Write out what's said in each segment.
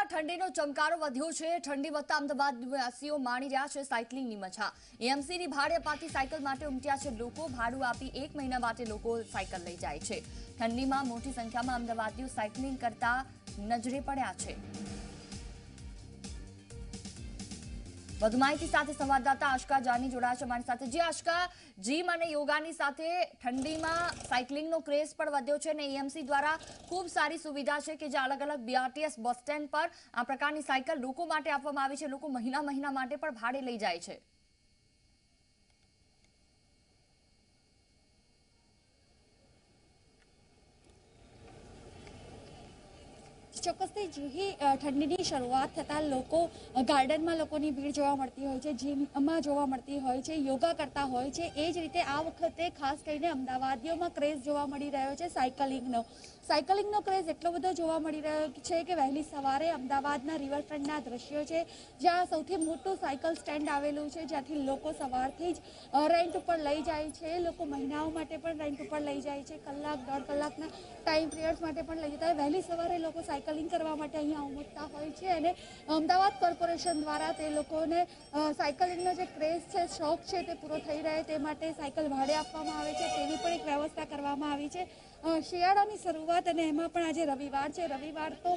અમદાવાદમાં ઠંડીનો ચમકારો વધ્યો છે. ઠંડી વધતા અમદાવાદવાસીઓ માણી રહ્યા છે સાયકલિંગની મજા. એએમસીની ભાડે અપાતી સાયકલ માટે ઉમટ્યા છે લોકો. ભાડું આપી એક મહિના માટે લોકો સાયકલ લઈ જાય છે. ઠંડીમાં મોટી સંખ્યામાં અમદાવાદીઓ સાયકલિંગ કરતા નજરે પડ્યા છે. વધુ માહિતી સાથે સંવાદદાતા આશકા જાની જોડાશે છે અમારી સાથે. જે આશકા, જીમ અને યોગાની સાથે ઠંડીમાં સાયકલિંગનો ક્રેઝ પણ વધ્યો છે અને એએમસી દ્વારા ખૂબ સારી સુવિધા છે કે જે અલગ અલગ બીઆરટીએસ બસ સ્ટેન્ડ પર આ પ્રકારની સાયકલ લોકો માટે આપવામાં આવી છે. લોકો મહિના મહિના માટે પણ ભાડે લઈ જાય છે. ચોક્કસથી જુહી ઠંડીની શરૂઆત થતાં લોકો ગાર્ડનમાં લોકોની ભીડ જોવા મળતી હોય છે, જીમમાં જોવા મળતી હોય છે, યોગા કરતા હોય છે. એ જ રીતે આ વખતે ખાસ કરીને અમદાવાદીઓમાં ક્રેઝ જોવા મળી રહ્યો છે સાયકલિંગનો. સાયકલિંગનો ક્રેઝ એટલો બધો જોવા મળી રહ્યો છે કે વહેલી સવારે અમદાવાદના રિવરફ્રન્ટના દ્રશ્યો છે, જ્યાં સૌથી મોટું સાયકલ સ્ટેન્ડ આવેલું છે, જ્યાંથી લોકો સવારથી જ રેન્ટ ઉપર લઈ જાય છે. લોકો મહિનાઓ માટે પણ રેન્ટ ઉપર લઈ જાય છે, કલાક, દોઢ કલાકના ટાઈમ પિરિયડ્સ માટે પણ લઈ જતા વહેલી સવારે લોકો સાયકલિંગ કરવા માટે અહીંયા ઉમટતા હોય છે અને અમદાવાદ કોર્પોરેશન દ્વારા તે લોકોને સાયકલિંગનો જે ક્રેઝ છે, શોખ છે તે પૂરો થઈ રહે તે માટે સાયકલ ભાડે આપવામાં આવે છે. તેની પણ એક વ્યવસ્થા કરવામાં આવી છે. શિયાળાની શરૂઆત અને એમાં પણ આજે રવિવાર છે. રવિવાર તો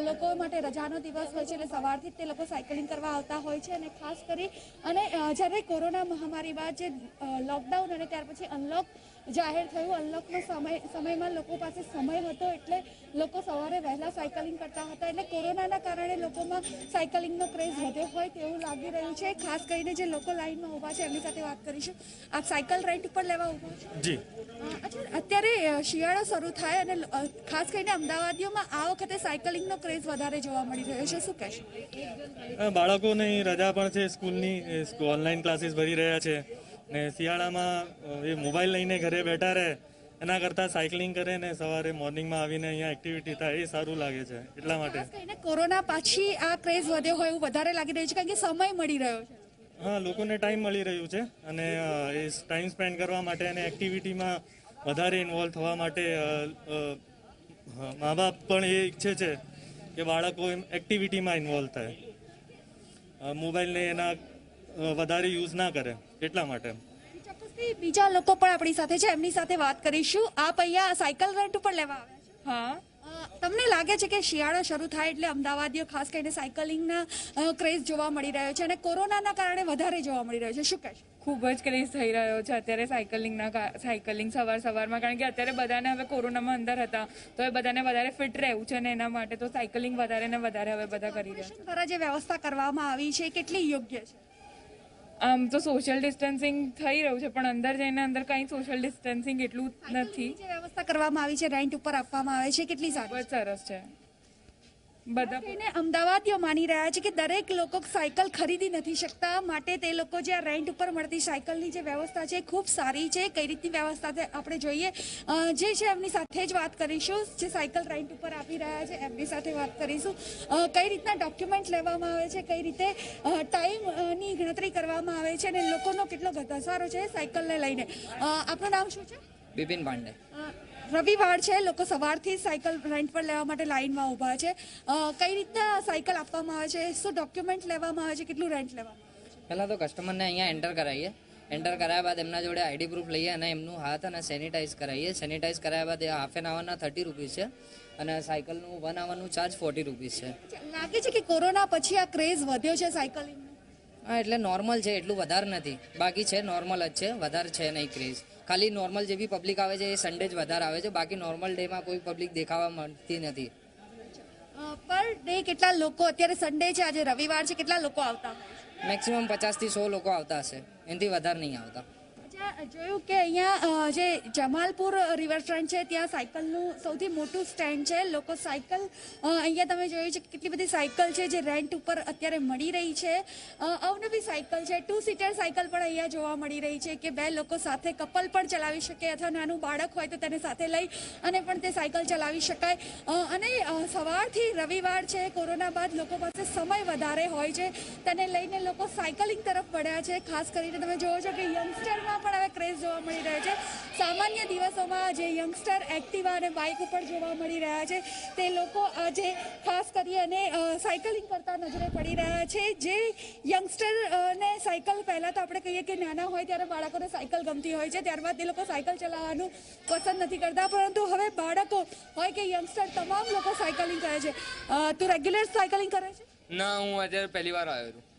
લોકો માટે રજાનો દિવસ હોય છે એટલે સવારથી જ તે લોકો સાયકલિંગ કરવા આવતા હોય છે અને ખાસ કરી અને જ્યારે કોરોના મહામારી બાદ જે લોકડાઉન અને ત્યાર પછી અનલોક જાહેર થયું અનલોકનો સમય સમયમાં લોકો પાસે સમય હતો એટલે લોકો સવારે વહેલા સાયકલિંગ કરતા હતા એટલે કોરોનાના કારણે લોકોમાં સાયકલિંગનો ક્રેઝ વધ્યો હોય તેવું લાગી રહ્યું છે. ખાસ કરીને જે લોકો લાઇનમાં ઊભા છે એમની સાથે વાત કરીશું. આપ સાયકલ રેન્ટ ઉપર લેવા ઊભા છો? જી. અચ્છા અત્યારે શિયાળો શરૂ થાય અને ખાસ કરીને અમદાવાદીઓમાં આ વખતે સાયકલિંગનો ક્રેઝ વધારે જોવા મળી રહ્યો છે. શું કહેશો? બાળકોની રજા પણ છે સ્કૂલની. ઓનલાઈન ક્લાસીસ ભરી રહ્યા છે. ને શિયાળામાં એ મોબાઈલ લઈને ઘરે બેઠા રહે એના કરતાં સાયકલિંગ કરે ને સવારે મોર્નિંગમાં આવીને અહીંયા એક્ટિવિટી થાય એ સારું લાગે છે એટલા માટે. કોરોના પાછી આ ક્રેઝ વધ્યો હોય એવું વધારે લાગી રહ્યું છે કારણ કે સમય મળી રહ્યો છે. હા લોકોને ટાઈમ મળી રહ્યું છે અને એ ટાઈમ સ્પેન્ડ કરવા માટે અને એક્ટિવિટીમાં વધારે ઇન્વોલ્વ થવા માટે મા બાપ પણ એ ઈચ્છે છે કે બાળકો એમ એક્ટિવિટીમાં ઇન્વોલ્વ થાય. મોબાઈલને એના વધારે યુઝ ના કરે એટલા માટે. બીજા લોકો પણ આપણી સાથે છે એમની સાથે વાત કરીશું. આપ અહીંયા સાયકલ રેન્ટ ઉપર લેવા આવ્યા છો? હા. તમને લાગે છે કે શિયાળો શરૂ થાય એટલે અમદાવાદીઓ ખાસ કરીને સાયકલિંગના ક્રેઝ જોવા મળી રહ્યો છે અને કોરોનાના કારણે વધારે જોવા મળી રહ્યો છે. શું કહેશો? ખૂબ જ ક્રેઝ થઈ રહ્યો છે. અત્યારે સાયકલિંગના સાયકલિંગ સવાર સવારમાં કારણ કે અત્યારે બધાને હવે કોરોનામાં અંદર હતા તો એ બધાને વધારે ફિટ રહેવું છે ને એના માટે તો સાયકલિંગ વધારે ને વધારે હવે બધા કરી રહ્યા છે. દ્વારા જે વ્યવસ્થા કરવામાં આવી છે કેટલી યોગ્ય છે? આમ તો સોશિયલ ડિસ્ટન્સિંગ થઈ રહ્યું છે પણ અંદર જઈને અંદર કંઈ સોશિયલ ડિસ્ટન્સિંગ એટલું નથી. જે વ્યવસ્થા કરવામાં આવી છે રેન્ટ ઉપર આપવામાં આવે છે કેટલી સારી સરસ છે. એને અમદાવાદીઓ માની રહ્યા છે કે દરેક લોકો સાયકલ ખરીદી નથી શકતા. માટે તે લોકો જે આ રેન્ટ ઉપર મળતી સાયકલની જે વ્યવસ્થા છે ખૂબ સારી છે. કઈ રીતની વ્યવસ્થા છે આપણે જોઈએ. જે છે એમની સાથે જ વાત કરીશું. જે સાયકલ રેન્ટ ઉપર આપી રહ્યા છે એમની સાથે વાત કરીશું. કઈ રીતના ડોક્યુમેન્ટ લેવામાં આવે છે કઈ રીતે ટાઈમની ગણતરી કરવામાં આવે છે અને લોકોનો કેટલો ઘસારો છે સાયકલને લઈને. આપણું આપનું નામ શું છે? બિપિન પાંડે. રવિવાર છે લોકો સવારથી સાયકલ રેન્ટ પર લેવા માટે લાઇનમાં ઊભા છે. કઈ રીતના સાયકલ આપવામાં આવે છે? શું ડોક્યુમેન્ટ લેવામાં આવે છે? કેટલું રેન્ટ લેવામાં આવે છે? પહેલાં તો કસ્ટમરને અહીંયા એન્ટર કરાવીએ. એન્ટર કરાયા બાદ એમના જોડે આઈડી પ્રૂફ લઈએ અને એમનું હાથ અને સેનિટાઈઝ કરાવીએ. સેનિટાઈઝ કરાયા બાદ એ હાફ એન આવરના થર્ટી રૂપીસ છે અને સાયકલનું વન આવરનું ચાર્જ ફોર્ટી રૂપીસ છે. લાગે છે કે કોરોના પછી આ ક્રેઝ વધ્યો છે સાયકલિંગનો? હા એટલે નોર્મલ છે એટલું વધારે નથી. બાકી છે નોર્મલ જ છે વધારે છે નહીં ક્રેઝ ખાલી નોર્મલ જે બી પબ્લિક આવે છે એ સન્ડે જ વધારે આવે છે. બાકી નોર્મલ ડેમાં કોઈ પબ્લિક દેખાવા મળતી નથી. પર ડે કેટલા લોકો અત્યારે સન્ડે છે આજે રવિવાર છે કેટલા લોકો આવતા મેક્સિમમ પચાસ પચાસથી સો લોકો આવતા હશે. એનાથી વધારે નહીં આવતા. જોયું કે અહીંયા જે જમાલપુર રિવરફ્રન્ટ છે, ત્યાં સાયકલનું સૌથી મોટું સ્ટેન્ડ છે. લોકો સાયકલ અહીંયા તમે જોયું છે કેટલી બધી સાયકલ છે જે રેન્ટ ઉપર અત્યારે મળી રહી છે. અવનવી સાયકલ છે ટુ સીટર સાયકલ પણ અહીંયા જોવા મળી રહી છે કે બે લોકો સાથે કપલ પણ ચલાવી શકે અથવા નાનું બાળક હોય તો તેને સાથે લઈ અને પણ તે સાયકલ ચલાવી શકાય. અને સવારથી રવિવાર છે, કોરોના બાદ લોકો પાસે સમય વધારે હોય છે. તેને લઈને લોકો સાયકલિંગ તરફ વળ્યા છે. ખાસ કરીને તમે જોવો છો કે યંગસ્ટરમાં પણ હવે હવે ક્રેઝ જોવા મળી રહ્યો છે. સામાન્ય દિવસોમાં જે યંગસ્ટર એક્ટિવા અને બાઇક ઉપર જોવા મળી રહ્યા છે તે લોકો આજે ખાસ કરી અને સાયકલિંગ કરતા નજરે પડી રહ્યા છે. જે યંગસ્ટર અ, ને સાયકલ પહેલાં તો આપણે કહીએ કે નાના હોય ત્યારે બાળકોને સાયકલ ગમતી હોય છે. ત્યારબાદ એ લોકો સાયકલ ચલાવવાનું પસંદ નથી કરતા. પરંતુ હવે બાળકો હોય કે યંગસ્ટર તમામ લોકો સાયકલિંગ કરે છે. તું રેગ્યુલર સાયકલિંગ કરે છે? ના હું આજે પહેલી વાર આવ્યો છું.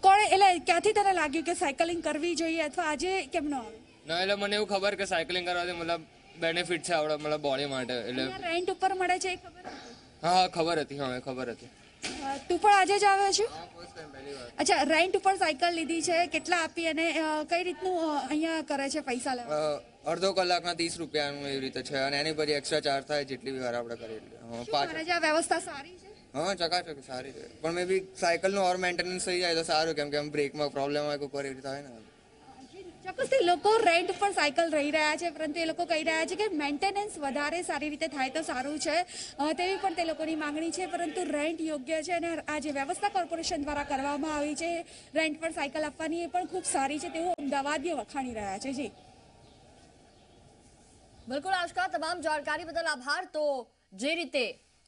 કોણે એટલે ક્યાંથી તને લાગ્યું કે સાયકલિંગ કરવી જોઈએ અથવા આજે કેમ ન આવે? ના એટલે મને એવું ખબર કે સાયકલિંગ કરવાથી મતલબ બેનિફિટ છે આપણા મતલબ બોડી માટે એટલે રેન્ટ ઉપર મળે છે એ ખબર હા ખબર હતી હા ખબર હતી. તું પણ આજે જ આવ્યો છું? અચ્છા રેન્ટ ઉપર સાયકલ લીધી છે કેટલા આપી અને કઈ રીતનું અહીંયા કરે છે પૈસા લેવા? અડધો કલાકના ત્રીસ રૂપિયાનું એવી રીતે છે અને એની પછી એક્સ્ટ્રા ચાર્જ થાય જેટલી વાર આપણે કરીએ. પાંચ વ્યવસ્થા સારી છે? હા ચકાચક સારી છે. પણ મે બી સાયકલનું ઓર મેન્ટેનન્સ થઈ જાય તો સારું કેમ કે આમ બ્રેકમાં પ્રોબ્લેમ હોય કોઈ પર એવી થાય ને ચોક્કસથી લોકો રેન્ટ પર સાયકલ રહી રહ્યા છે પરંતુ એ લોકો કહી રહ્યા છે કે મેન્ટેનન્સ વધારે સારી રીતે થાય તો સારું છે. તેવી પણ તે લોકોની માંગણી છે પરંતુ રેન્ટ યોગ્ય છે અને આ જે વ્યવસ્થા કોર્પોરેશન દ્વારા કરવામાં આવી છે રેન્ટ પર સાયકલ આપવાની એ પણ ખૂબ સારી છે તેવું અમદાવાદીઓ વખાણી રહ્યા છે જી. બિલકુલ આશકા તમામ જાણકારી બદલ આભાર. તો જે રીતે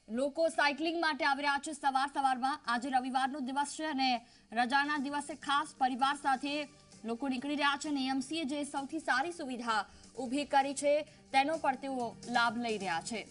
લોકો સાયકલિંગ માટે આવી રહ્યા છે. સવાર સવારમાં આજે રવિવારનો દિવસ છે અને રજાના દિવસે ખાસ પરિવાર સાથે લોકો નીકળી રહ્યા છે અને એમસીએ જે સૌથી સારી સુવિધા ઊભી કરી છે, તેનો પણ તેઓ લાભ લઈ રહ્યા છે.